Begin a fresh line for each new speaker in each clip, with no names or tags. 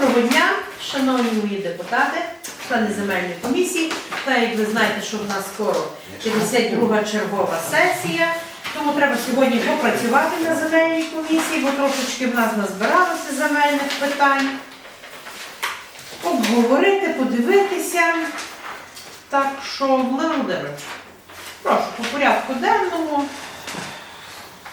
Доброго дня, шановні мої депутати, члени земельної комісії. Та як ви знаєте, що в нас скоро 52 чергова сесія, тому треба сьогодні попрацювати на земельній комісії, бо трошечки в нас назбиралося земельних питань. Обговорити, подивитися. Так що, Володимир Володимирович, прошу по порядку денному.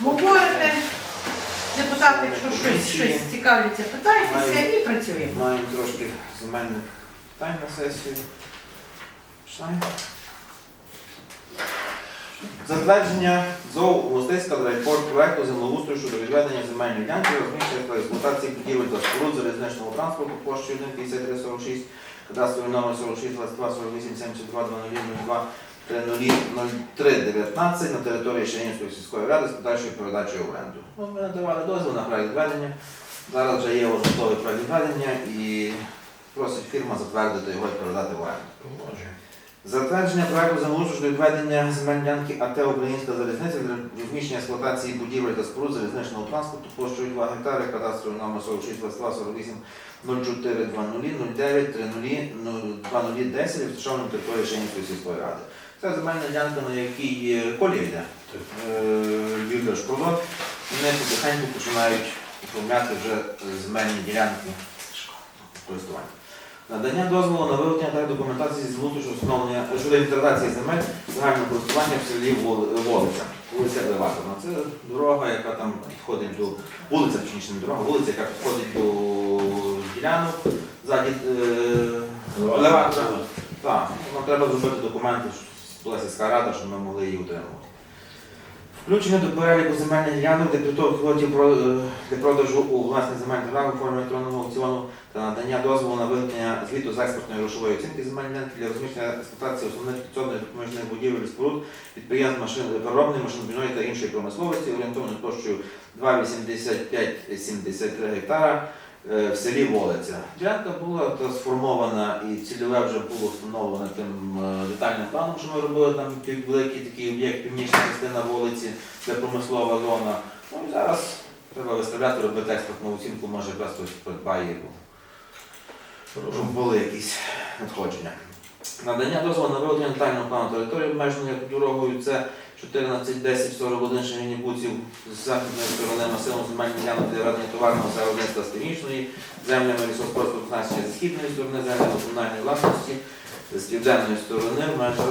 Говорите. Депутати, якщо щось, щось цікавляться, питайтеся і працюємо.
Маємо трошки земельних питань на сесію. Починаємо. Затвердження ЗОУ Мостиська райпорт проекту землеустрою щодо відведення земельної ділянки, розміщення та експлуатації будівель та споруд залізничного транспорту площею 15346, кадастровий номер 46 22 48 72 0002 0319 на території Шенівської сільської ради з подальшою передачею оренду. Ну, Ми надавали дозвіл на проєкт відведення. Зараз вже є готовий проєкт відведення і просить фірма затвердити його і передати в оренду. Затвердження проекту щодо відведення земельної ділянки АТ Українська залізниця для розміщення експлуатації будівель та споруд залізничного транспорту площею 2 гектари, кадастровий номер 46 22 48 04 20 09 30 2010 розташований території Шенівської сільської ради. Це земельна ділянка, на якій колія йде. Е, Львів школа. Вони потихеньку починають оформляти вже земельні ділянки користування. Надання дозволу на виведення та документації з внутрішнього щодо встановлення щодо інтеграції земель загального користування в селі Воли- Волиця. Вулиця Елеваторна. Це дорога, яка там підходить до вулиця, точніше не дорога, вулиця, яка підходить до ділянок. Ззаді е, елеватора. Так, нам треба зробити документи, що була сільська рада, щоб ми могли її утримувати. Включення до переліку земельних ділянок, підготовки про- е, для продажу у власні земельні права у формі електронного аукціону та надання дозволу на виготовлення звіту з експортної грошової оцінки земельних ділянок для розміщення експлуатації основних підсобних допоміжних будівель і споруд, підприємств машин, переробної, машинобійної та іншої промисловості, орієнтовною площею 2,8573 гектара в селі Волиця. Ділянка була сформована і цільове вже було встановлено тим е, детальним планом, що ми робили там великий такий об'єкт, північна частина вулиці, це промислова зона. Ну і зараз треба виставляти, робити експортну оцінку, може якраз хтось придбає, щоб були якісь надходження. Надання дозволу на виведення детального плану території обмеженої дорогою це 141041 Шагині Буців з західної сторони масивом земельних ділянок для товарного виробництва з північної, землями призначення зі східної сторони, землями комунальної власності з південної сторони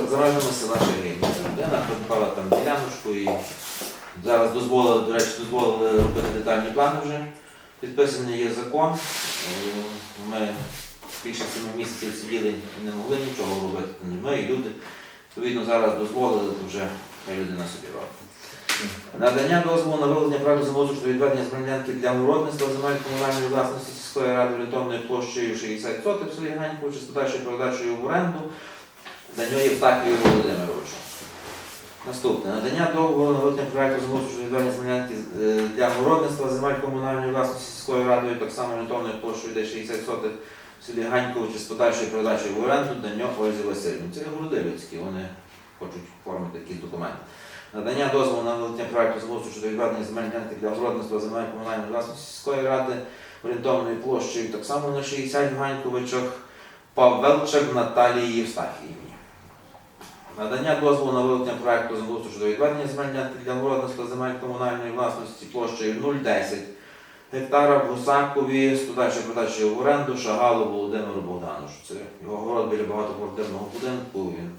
за межами села Шагині. Людина придбала там діляночку і зараз дозволили, до речі, дозволили робити детальні плани вже. Підписаний є закон. Е, Ми більше семи місяців сиділи і не могли нічого робити. Ми і люди. Відповідно, зараз дозволили, то вже людина собі робить. Надання дозволу на проекту замовлення щодо відведення земельнянки для городництва земель комунальної власності сільської ради орієнтовною площею 60 соток в селі Ганьковичі з подальшою передачею в оренду Даньо Євстахію Володимировичу. Наступне. Надання договору на виведення проекту замовлення щодо відведення земельянки е, для городництва земель комунальної власності сільської радою так само орієнтовною площею йде 60 соток в селі Ганьковичі з подальшою передачею в оренду Даньо Ользі Васильівні. Це городи людські, вони хочуть оформити такі документи. Надання дозволу на вилучення проекту змусу щодо відведення земельних ділянки для городництва земель комунальної власності сільської ради орієнтовною площею так само на 60 в Ганьковичах Павелчак Наталії Євстахіївні. Надання дозволу на вилучення проекту змусу щодо відведення земельних ділянки для городництва земель комунальної власності площею 010 гектара в Гусакові з подальшою в оренду Шагалу Володимиру Богдановичу. Це його город біля багатоквартирного будинку. Він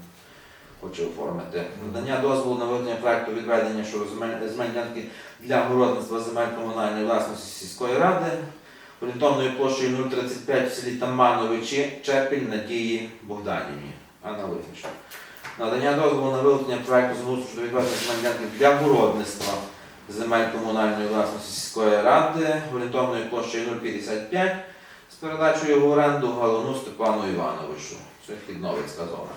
хоче оформити. Надання дозволу на виведення проекту відведення щодо земель- ділянки для городництва земель комунальної власності сільської ради орієнтовною площею 035 в селі Тамановичі Чепіль Надії Богданівні. Аналогічно. Надання дозволу на виведення проекту змусу щодо відведення ділянки для городництва земель комунальної власності сільської ради орієнтовною площею 055 з передачею в оренду Галуну Степану Івановичу. Це Хідновицька зона.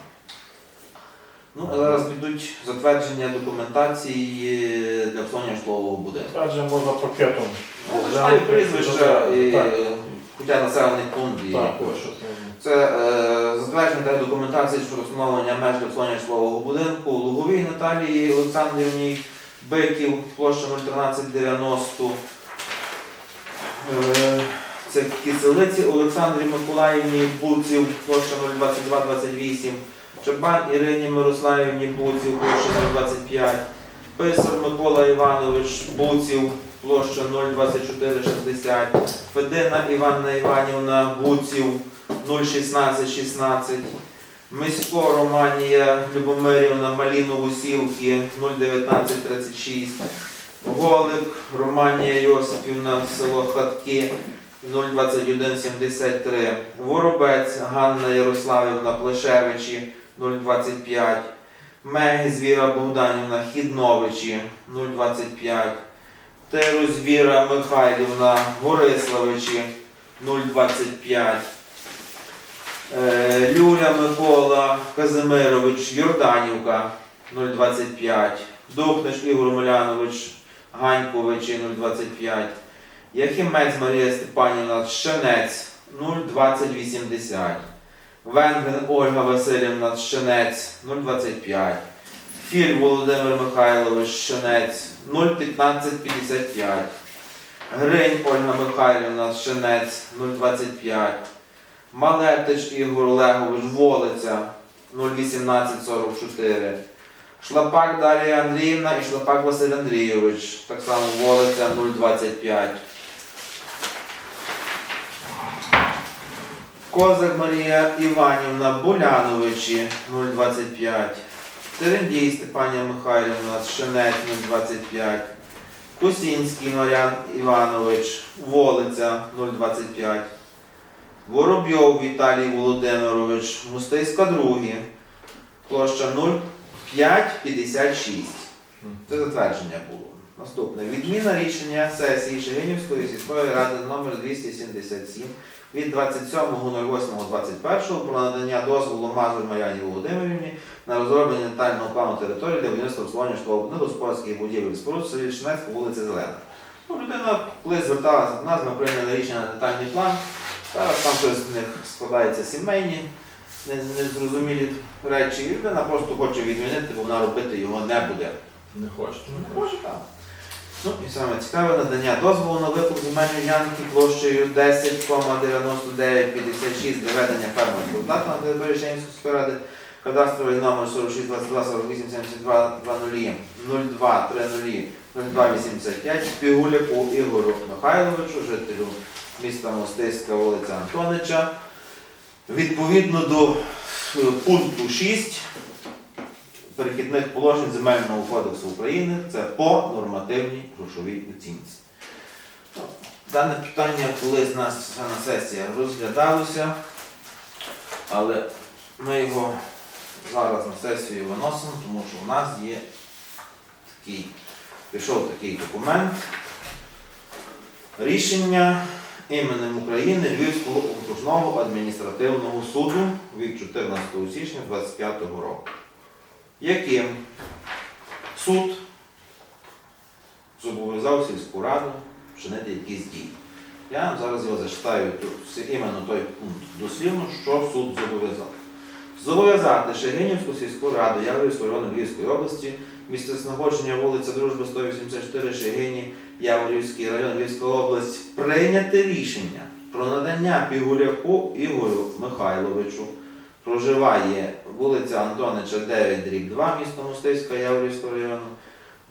Ну, а зараз підуть затвердження документації для обслуговування житлового будинку.
Адже можна пакетом.
Ну, Читаю прізвища і
Так,
хоча населений пункт і
так, це.
Е, затвердження та документації щодо встановлення меж для обслуговування житлового будинку Луговій Наталії Олександрівні Биків, площа 01390. Е, Це Киселиці Олександрі Миколаївні Буців, площа 02228, Чабан Ірині Мирославівні Буців, площа 025, Писар Микола Іванович Буців, площа 02460, Федина Іванна Іванівна Буців 01616, Мисько Романія Любомирівна Маліно-Гусівки 01936, Голик Романія Йосипівна село Хатки 02173, Воробець Ганна Ярославівна Плешевичі 025, Мегіз Віра Богданівна Хідновичі 025, Терус Віра Михайлівна Гориславичі 025, Е, Люля Микола Казимирович Йорданівка 025, Духнеш Ігор Милянович Ганьковичі 025, Яхімець Марія Степанівна Щенець 02080, Венгрин Ольга Васильівна Щенець 025, Філь Володимир Михайлович Щенець 01555, Гринь Ольга Михайлівна Щенець 025, Малетич Ігор Олегович Волиця 01844. Шлапак Дар'я Андріївна і Шлапак Василь Андрійович. Так само Волиця 025. Козак Марія Іванівна Буляновичі 025. Терендій Степанія Михайлівна Шенець 025. Косінський Марян Іванович Волиця 025. Воробйов Віталій Володимирович, Мустейська 2, площа 0556. Це затвердження було. Наступне. Відміна рішення сесії Шегинівської сільської ради номер 277 від 27.08.21 про надання дозволу Мазур Мар'яні Володимирівні на розроблення детального плану території для будівництва обслуговування житлового господарських будівель споруд селі Шнець по вулиці Зелена. Ну, людина, коли зверталася до нас, ми прийняли рішення на детальний план. Зараз там щось в них складаються сімейні, незрозумілі речі, і людина просто хоче відмінити, бо вона робити його не буде.
Не хочете?
Не може так. Ну і саме цікаве надання дозволу на викуп земельної ділянки площею 10,9956 для ведення фермерського на території Шенської ради. Кадастровий номер 46 22 48 72 00 02 30 02 85 Пігуляку Ігору Михайловичу, жителю міста Мостиська, вулиця Антонича. Відповідно до е, пункту 6 перехідних положень Земельного кодексу України це по нормативній грошовій оцінці. Дане питання колись у нас на сесії розглядалося, але ми його зараз на сесію виносимо, тому що в нас є такий, пішов такий документ. Рішення іменем України Львівського окружного адміністративного суду від 14 січня 2025 року яким суд зобов'язав сільську раду вчинити якісь дії. Я вам зараз його зачитаю іменно той пункт дослівно, що суд зобов'язав. Зобов'язати Шегинівську сільську раду Яворівського району Львівської області, місце знаходження вулиця Дружби 184 Шегині, Яворівський район Львівської області, прийняти рішення про надання Пігуляку Ігорю Михайловичу проживає вулиця Антонича 9, дріб 2, місто Мостиська, Яворівського району.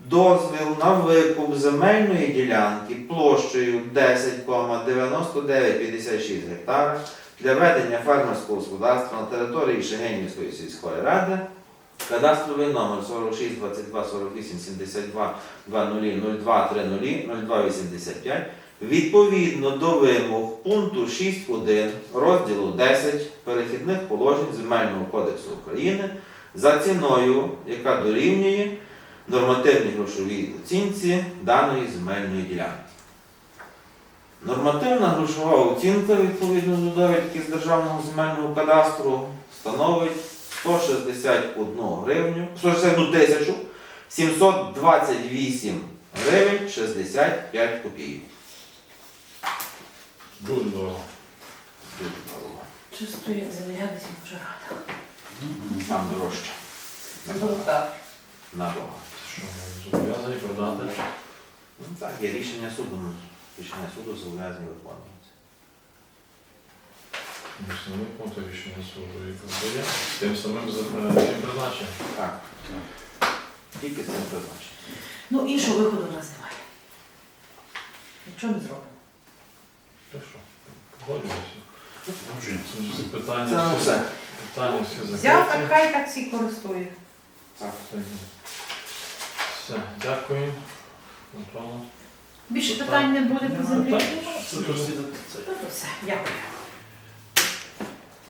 Дозвіл на викуп земельної ділянки площею 10,9956 гектара для ведення фермерського господарства на території Шегенівської сільської ради. Кадастровий номер 46 22 48 72 20 02 30 02 85 Відповідно до вимог пункту 6.1 розділу 10 перехідних положень Земельного кодексу України за ціною, яка дорівнює нормативній грошовій оцінці даної земельної ділянки. Нормативна грошова оцінка відповідно до довідки з Державного земельного кадастру становить 161 гривню, 161 тисячу 728 гривень 65 копійок.
Дуже дорого.
Дуже дорого.
Чисто як залягатися пожирати.
Там дорожче.
Ну так.
Набагато.
Що, зобов'язані продати?
Ну, так, є рішення суду. Рішення суду зобов'язані виконувати.
Основний пункт рішення суду подає. Тим самим за- е, тим призначенням.
Так. Тільки з цим призначенням.
Ну, іншого виходу у нас немає. Нічого не зробимо.
Та що? Погоджуюся. Це Питання
Це
всі-
все.
Питання всі
Взяв, так
закриті.
хай так всі користують.
Так.
Все, Все, дякую. Антону.
Більше питань не буде по землі.
Це
Ну, то все, дякую.